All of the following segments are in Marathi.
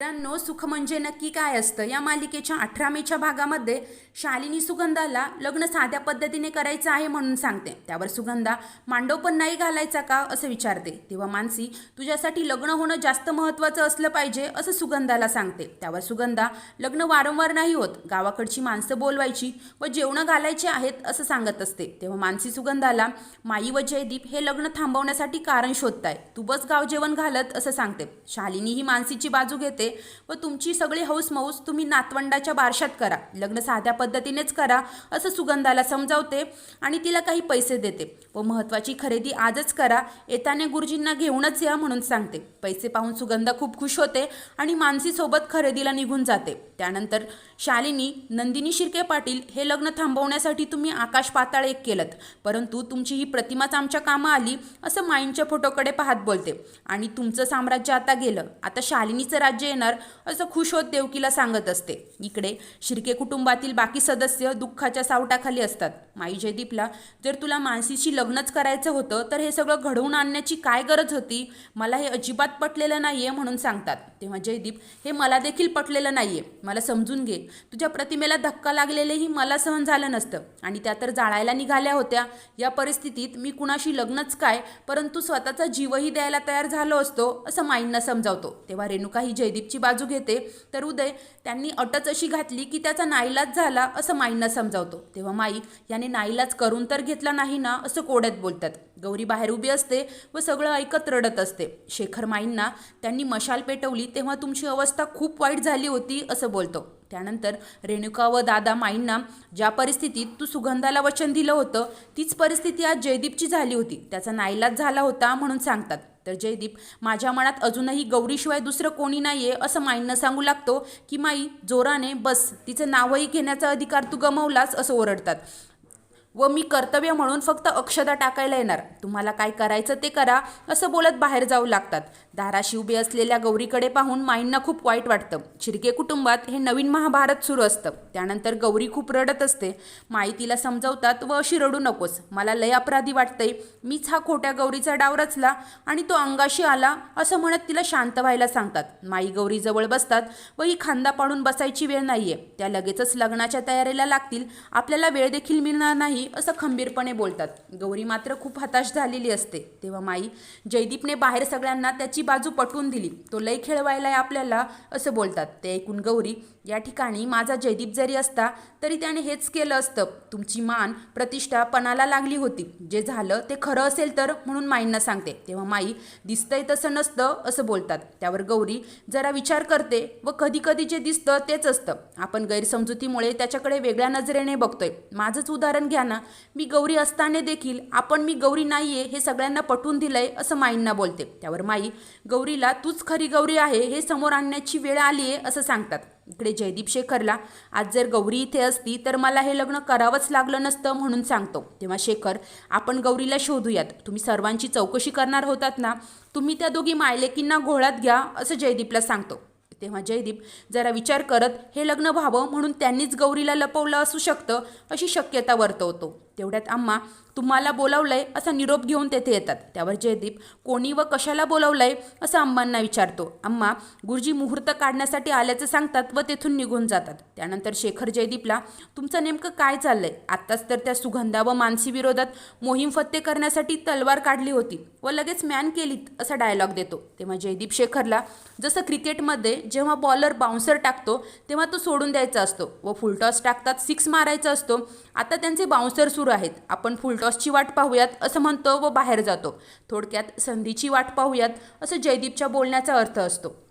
मित्रांनो सुख म्हणजे नक्की काय असतं? या मालिकेच्या अठरा मेच्या भागामध्ये शालिनी सुगंधाला लग्न साध्या पद्धतीने करायचं आहे म्हणून सांगते. त्यावर सुगंधा मांडव पण नाही घालायचा का? असं विचारते. तेव्हा मानसी तुझ्यासाठी लग्न होणं जास्त महत्त्वाचं असलं पाहिजे असं सुगंधाला सांगते. त्यावर सुगंधा लग्न वारंवार नाही होत. गावाकडची माणसं बोलवायची व जेवणं घालायची आहेत असं सांगत असते. तेव्हा मानसी सुगंधाला माई व जयदीप हे लग्न थांबवण्यासाठी कारण शोधताय. तू बस गाव जेवण घालत असं सांगते. शालिनी ही मानसीची बाजू घेते. व तुमची सगळी हौस मौस तुम्ही नातवंडाच्या बारशात करा. लग्न साध्या पद्धतीनेच करा असं सुगंधाला समजावते आणि तिला काही पैसे देते. व महत्त्वाची खरेदी आजच करा येताना गुरुजींना घेऊनच या म्हणून सांगते. पैसे पाहून सुगंधा खूप खुश होते आणि मानसीसोबत खरेदीला निघून जाते. त्यानंतर शालिनी नंदिनी शिर्के पाटील हे लग्न थांबवण्यासाठी तुम्ही आकाश पाताळ एक केलं परंतु तुमची ही प्रतिमाच आमच्या कामं आली असं माईंच्या फोटोकडे पाहत बोलते. आणि तुमचं साम्राज्य आता गेलं. आता शालिनीचं राज्य येणार असं खुश होत देवकीला सांगत असते. इकडे शिर्के कुटुंबातील बाकी सदस्य दुःखाच्या सावटाखाली असतात. माई जयदीपला जर तुला मानसीशी लग्नच करायचं होतं तर हे सगळं घडवून आणण्याची काय गरज होती? मला हे अजिबात पटलेलं नाहीये म्हणून सांगतात. तेव्हा जयदीप हे मला देखील पटलेलं नाहीये. मला समजून घे. तुझ्या प्रतिमेला धक्का लागलेलेही मला सहन झालं नसतं. आणि त्या तर जाळायला निघाल्या होत्या. या परिस्थितीत मी कुणाशी लग्नच काय परंतु स्वतःचा जीवही द्यायला तयार झालो असतो असं माईंना समजावतो. तेव्हा रेणुका ही जयदीपची बाजू घेते तर उदय त्यांनी अटच अशी घातली की त्याचा नाईलाज झाला असं माईंना समजावतो. तेव्हा माई याने नाईलाज करून तर घेतला नाही ना? असं कोड्यात बोलतात. गौरी बाहेर उभी असते व सगळं ऐकत रडत असते. शेखर माईंना त्यांनी मशाल पेटवली तेव्हा तुमची अवस्था खूप वाईट झाली होती असं बोलतो. त्यानंतर रेणुका व दादा माईंना ज्या परिस्थितीत तू सुगंधाला वचन दिलं होतं तीच परिस्थिती आज जयदीपची झाली होती. त्याचा नाईलाज झाला होता म्हणून सांगतात. तर जयदीप माझ्या मनात अजूनही गौरीशिवाय दुसरं कोणी नाहीये असं माईंना सांगू लागतो की माई जोराने बस तिचं नावही घेण्याचा अधिकार तू गमावलास असं ओरडतात. व मी कर्तव्य म्हणून फक्त अक्षदा टाकायला येणार. तुम्हाला काय करायचं ते करा असं बोलत बाहेर जाऊ लागतात. दाराशी उभे असलेल्या गौरीकडे पाहून माईंना खूप वाईट वाटतं. शिर्के कुटुंबात हे नवीन महाभारत सुरू असतं. त्यानंतर गौरी खूप रडत असते. माई तिला समजवतात व अशी रडू नकोस. मला लय अपराधी वाटतंय. मीच हा खोट्या गौरीचा डाव रचला आणि तो अंगाशी आला असं म्हणत तिला शांत व्हायला सांगतात. माई गौरी जवळ बसतात व ही खांदा पाडून बसायची वेळ नाहीये. त्या लगेचच लग्नाच्या तयारीला लागतील. आपल्याला वेळ देखील मिळणार नाही. असं खंबीरपणे बोलतात. गौरी मात्र खूप हताश झालेली असते. तेव्हा माई जयदीपने बाहेर सगळ्यांना त्याची बाजू पटवून दिली. तो लय खेळवायला आहे आपल्याला असं बोलतात. ते ऐकून गौरी या ठिकाणी माझा जयदीप जरी असता तरी त्याने हेच केलं असतं. तुमची मान प्रतिष्ठा पणाला लागली होती. जे झालं ते खरं असेल तर म्हणून माईंना सांगते. तेव्हा माई दिसतंय तसं नसतं असं बोलतात. त्यावर गौरी जरा विचार करते व कधी कधी जे दिसतं तेच असतं. आपण गैरसमजुतीमुळे त्याच्याकडे वेगळ्या नजरेने बघतोय. माझंच उदाहरण घ्या ना. मी गौरी असताना देखील आपण मी गौरी नाहीये हे सगळ्यांना पटवून दिलंय असं माईंना बोलते. त्यावर माई गौरीला तूच खरी गौरी आहे हे समोर आणण्याची वेळ आली आहे असं सांगतात. इकडे जयदीप शेखरला आज जर गौरी इथे असती तर मला हे लग्न करावंच लागलं नसतं म्हणून सांगतो. तेव्हा शेखर आपण गौरीला शोधूयात. तुम्ही सर्वांची चौकशी करणार होतात ना? तुम्ही त्या दोघी मायलेकींना घोळात घ्या असं जयदीपला सांगतो. तेव्हा जयदीप जरा विचार करत हे लग्न व्हावं म्हणून त्यांनीच गौरीला लपवलं असू शकतं अशी शक्यता वर्तवतो. तेवढ्यात आम्हा तुम्हाला बोलावलंय असा निरोप घेऊन तेथे येतात. त्यावर जयदीप कोणी व कशाला बोलावलंय असं अम्मांना विचारतो. अम्मा गुरुजी मुहूर्त काढण्यासाठी आल्याचं सांगतात व तेथून निघून जातात. त्यानंतर शेखर जयदीपला तुमचं नेमकं काय चाललंय? आत्ताच तर त्या सुगंधा व मानसी विरोधात मोहीम फत्ते करण्यासाठी तलवार काढली होती व लगेच मॅन केलीत असा डायलॉग देतो. तेव्हा जयदीप शेखरला जसं क्रिकेटमध्ये जेव्हा बॉलर बाउन्सर टाकतो तेव्हा तो सोडून द्यायचा असतो व फुलटॉस टाकतात सिक्स मारायचा असतो. आता त्यांचे बाउन्सर सुरू आहेत. आपण फुलटॉसची वाट पाहूयात असं म्हणतो व बाहेर जातो. थोडक्यात संधीची वाट पाहूयात असं जयदीपच्या बोलण्याचा अर्थ असतो.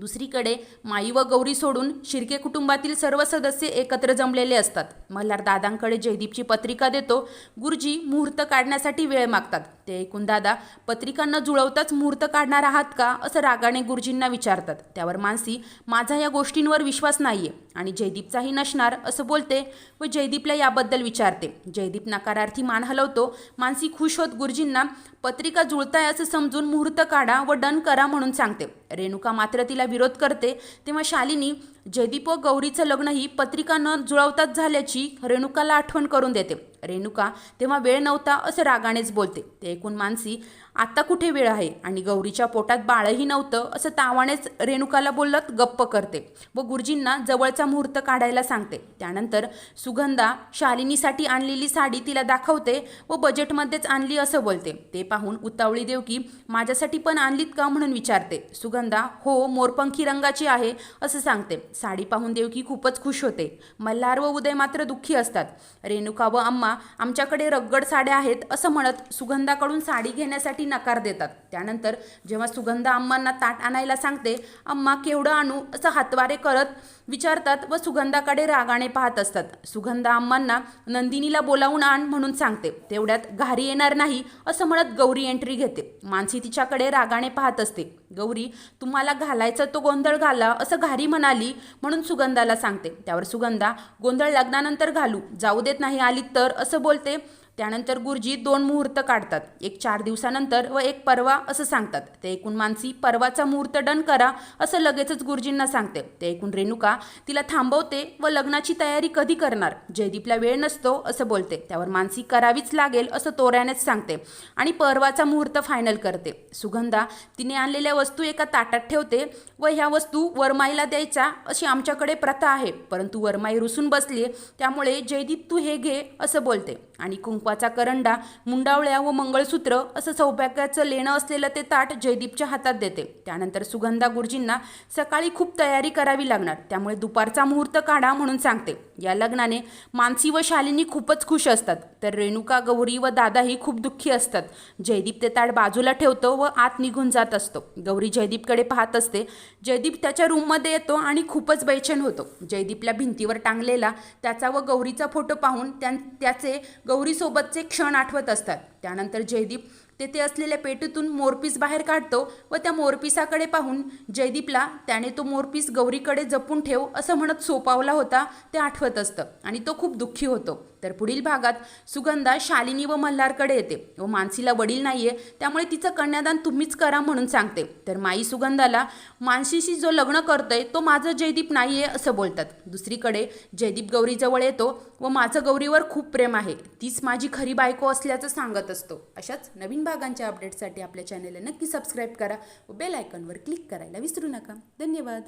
दुसरीकडे माई व गौरी सोडून शिर्के कुटुंबातील सर्व सदस्य एकत्र जमलेले असतात. मल्हार दादांकडे जयदीपची पत्रिका देतो. गुरुजी मुहूर्त काढण्यासाठी वेळ मागतात. ते ऐकून दादा पत्रिका न जुळवताच मुहूर्त काढणार आहात का? असं रागाने गुरुजींना विचारतात. त्यावर मानसी माझा या गोष्टींवर विश्वास नाहीये आणि जयदीपचाही नसणार असं बोलते व जयदीपला याबद्दल विचारते. जयदीप नकारार्थी मान हलवतो. मानसी खुश होत गुरुजींना पत्रिका जुळताय असं समजून मुहूर्त काढा व डन करा म्हणून सांगते. रेणुका मात्र तिला विरोध करते तेव्हा शालिनी जयदीप व गौरीचं लग्नही पत्रिका न जुळवताच झाल्याची रेणुकाला आठवण करून देते. रेणुका तेव्हा वेळ नव्हता असं रागानेच बोलते. ते ऐकून मानसी आता कुठे वेळ आहे आणि गौरीच्या पोटात बाळही नव्हतं असं तावानेच रेणुकाला बोलत गप्प करते व गुरुजींना जवळचा मुहूर्त काढायला सांगते. त्यानंतर सुगंधा शालिनीसाठी आणलेली साडी तिला दाखवते व बजेटमध्येच आणली असं बोलते. ते पाहून उतावळी देवकी माझ्यासाठी पण आणलीत का म्हणून विचारते. सुगंधा हो मोरपंखी रंगाची आहे असं सांगते. साडी पाहून देवकी खूपच खुश होते. मल्हार व उदय मात्र दुःखी असतात. रेणुका व अम्मा आमच्याकडे रगड साड्या आहेत असं म्हणत सुगंधाकडून साडी घेण्यासाठी नकार देतात. त्यानंतर जेव्हा सुगंधा अम्मांना ताट आणायला सांगते अम्मा केवढं आणू असं हातवारे करत विचारतात व सुगंधाकडे रागाने पाहत असतात. सुगंधा अम्मांना नंदिनीला बोलावून आण म्हणून सांगते. तेवढ्यात घारी येणार नाही असं म्हणत गौरी एंट्री घेते. मानसी तिच्याकडे रागाने पाहत असते. गौरी तुम्हाला घालायचा तो गोंधळ घाला असं घारी म्हणाली म्हणून सुगंधाला सांगते. त्यावर सुगंधा गोंधळ लग्नानंतर घालू जाऊ देत नाही आली तर असं बोलते. त्यानंतर गुरुजी दोन मुहूर्त काढतात. एक चार दिवसानंतर व एक परवा असं सांगतात. ते एकूण मानसी परवाचा मुहूर्त डन करा असं लगेचच गुरुजींना सांगते. ते एकूण रेणुका तिला थांबवते व लग्नाची तयारी कधी करणार? जयदीपला वेळ नसतो असं बोलते. त्यावर मानसी करावीच लागेल असं तोऱ्यानेच सांगते आणि परवाचा मुहूर्त फायनल करते. सुगंधा तिने आणलेल्या वस्तू एका ताटात ठेवते व ह्या वस्तू वरमाईला द्यायचा अशी आमच्याकडे प्रथा आहे. परंतु वरमाई रुसून बसली त्यामुळे जयदीप तू हे घे असं बोलते आणि कुंकवाचा करंडा मुंडावळ्या व मंगळसूत्र असं सौभाग्याचं लेणं असलेलं ते ताट जयदीपच्या हातात देते. त्यानंतर सुगंधा गुरुजींना सकाळी खूप तयारी करावी लागणार. त्यामुळे दुपारचा मुहूर्त काढा म्हणून सांगते. या लग्नाने मानसी व शालिनी खूपच खुश असतात. तर रेणुका गौरी व दादाही खूप दुःखी असतात. जयदीप ते ताट बाजूला ठेवतो व आत निघून जात असतो. गौरी जयदीपकडे पाहत असते. जयदीप त्याच्या रूममध्ये येतो आणि खूपच बैचन होतो. जयदीपला भिंतीवर टांगलेला त्याचा व गौरीचा फोटो पाहून त्या त्याचे गौरीसोबत गौरीसोबतचे क्षण आठवत असतात. त्यानंतर जयदीप तेथे असलेल्या पेटीतून मोरपीस बाहेर काढतो व त्या मोरपिसाकडे पाहून जयदीपला त्याने तो मोरपीस गौरीकडे जपून ठेव असं म्हणत सोपावला होता ते आठवत असतं आणि तो खूप दुःखी होतो. तर पुढील भागात सुगंधा शालिनी व मल्हारकडे येते व मानसीला वडील नाही आहे त्यामुळे तिचं कन्यादान तुम्हीच करा म्हणून सांगते. तर माई सुगंधाला मानसीशी जो लग्न करतोय तो माझं जयदीप नाही आहे असं बोलतात. दुसरीकडे जयदीप गौरीजवळ येतो व माझं गौरीवर खूप प्रेम आहे. तीच माझी खरी बायको असल्याचं सांगत असतो. अशाच नवीन भागांच्या अपडेटसाठी आपल्या चॅनलला नक्की सबस्क्राईब करा व बेल आयकॉनवर क्लिक करायला विसरू नका. धन्यवाद.